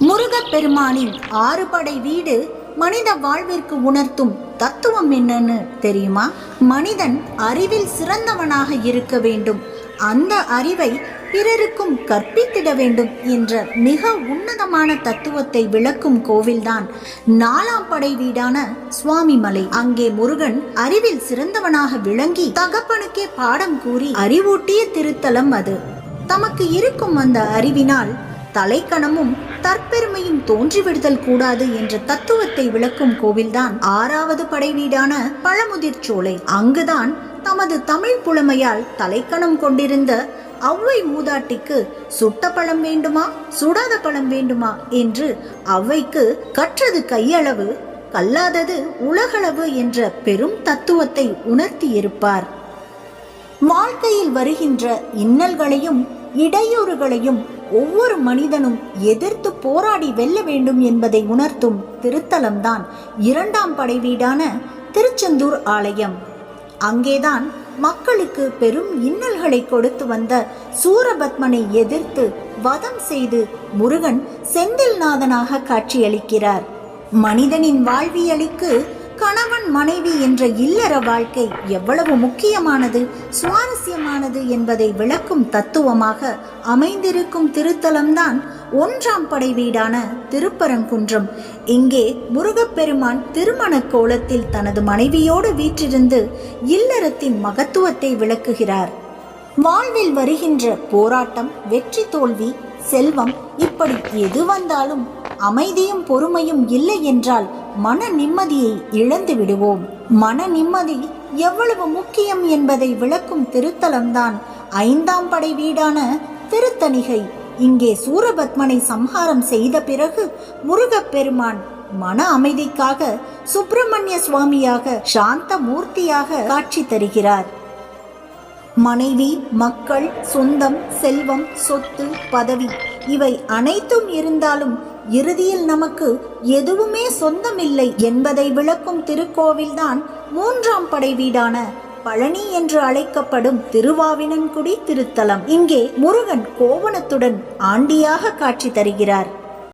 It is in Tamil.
முருகப்பெருமானின் ஆறு படை வீடு மனித வாழ்விற்கு உணர்த்தும் தத்துவம் என்னன்னு தெரியுமா? மனிதன் அறிவில் சிறந்தவனாக இருக்க வேண்டும். அந்த அறிவை பிறருக்கும் கற்பித்திட வேண்டும் என்ற மிக உன்னதமான தத்துவத்தை விளக்கும் கோவில்தான் நாலாம் படை வீடான சுவாமிமலை. அங்கே முருகன் அறிவில் சிறந்தவனாக விளங்கி தகப்பனுக்கே பாடம் கூறி அறிவூட்டிய திருத்தலம் அது. தமக்கு இருக்கும் அந்த அறிவினால் தலைக்கணமும் தற்பெருமையும் தோன்றிவிடுதல் கூடாது என்ற தத்துவத்தை விளக்கும் கோவில்தான் ஆறாவது படை வீடான பழமுதிர்ச்சோலை அங்குதான் தமது தமிழ் புலமையால் தலைக்கணம் கொண்டிருந்த அவ்வை மூதாட்டிக்கு சுட்ட பழம் வேண்டுமா சுடாத பழம் வேண்டுமா என்று அவ்வைக்கு கற்றது கையளவு கல்லாதது உலகளவு என்ற பெரும் தத்துவத்தை உணர்த்தியிருப்பார் வாழ்க்கையில் வருகின்ற இன்னல்களையும் இடையூறுகளையும் ஒவ்வொரு மனிதனும் எதிர்த்து போராடி வெல்ல வேண்டும் என்பதை உணர்த்தும் திருத்தலம்தான் இரண்டாம் படை வீடான திருச்செந்தூர் ஆலயம். அங்கேதான் மக்களுக்கு பெரும் இன்னல்களை கொடுத்து வந்த சூரபத்மனை எதிர்த்து வதம் செய்து முருகன் செந்தில்நாதனாக காட்சியளிக்கிறார். மனிதனின் வாழ்வியலுக்கு கணவன் மனைவி என்ற இல்லற வாழ்க்கை எவ்வளவு முக்கியமானது சுவாரஸ்யமானது என்பதை விளக்கும் தத்துவமாக அமைந்திருக்கும் திருத்தலம்தான் ஒன்றாம் படை வீடான திருப்பரங்குன்றம். இங்கே முருகப்பெருமான் திருமண கோலத்தில் தனது மனைவியோடு வீற்றிருந்து இல்லறத்தின் மகத்துவத்தை விளக்குகிறார். வாழ்வில் வருகின்ற போராட்டம் வெற்றி தோல்வி செல்வம் இப்படி எது வந்தாலும் அமைதியும் பொறுமையும் இல்லை என்றால் மன நிம்மதியை இழந்து விடுவோம். மன நிம்மதி எவ்வளவு முக்கியம் என்பதை விளக்கும் திருத்தலம்தான் ஐந்தாம் படை வீடான திருத்தணிகை. இங்கே சூரபத்மனை சம்ஹாரம் செய்த பிறகு முருகப்பெருமான் மன அமைதிக்காக சுப்பிரமணிய சுவாமியாக சாந்த மூர்த்தியாக காட்சி தருகிறார். மனைவி மக்கள் சொந்தம் செல்வம் சொத்து பதவி இவை அனைத்தும் இருந்தாலும் இறுதியில் நமக்கு எதுவுமே சொந்தமில்லை என்பதை விளக்கும் திருக்கோவில்தான் மூன்றாம் படை வீடான பழனி என்று அழைக்கப்படும் திருவாவினன்குடி திருத்தலம். இங்கே முருகன் கோவணத்துடன் ஆண்டியாக காட்சி தருகிறார்.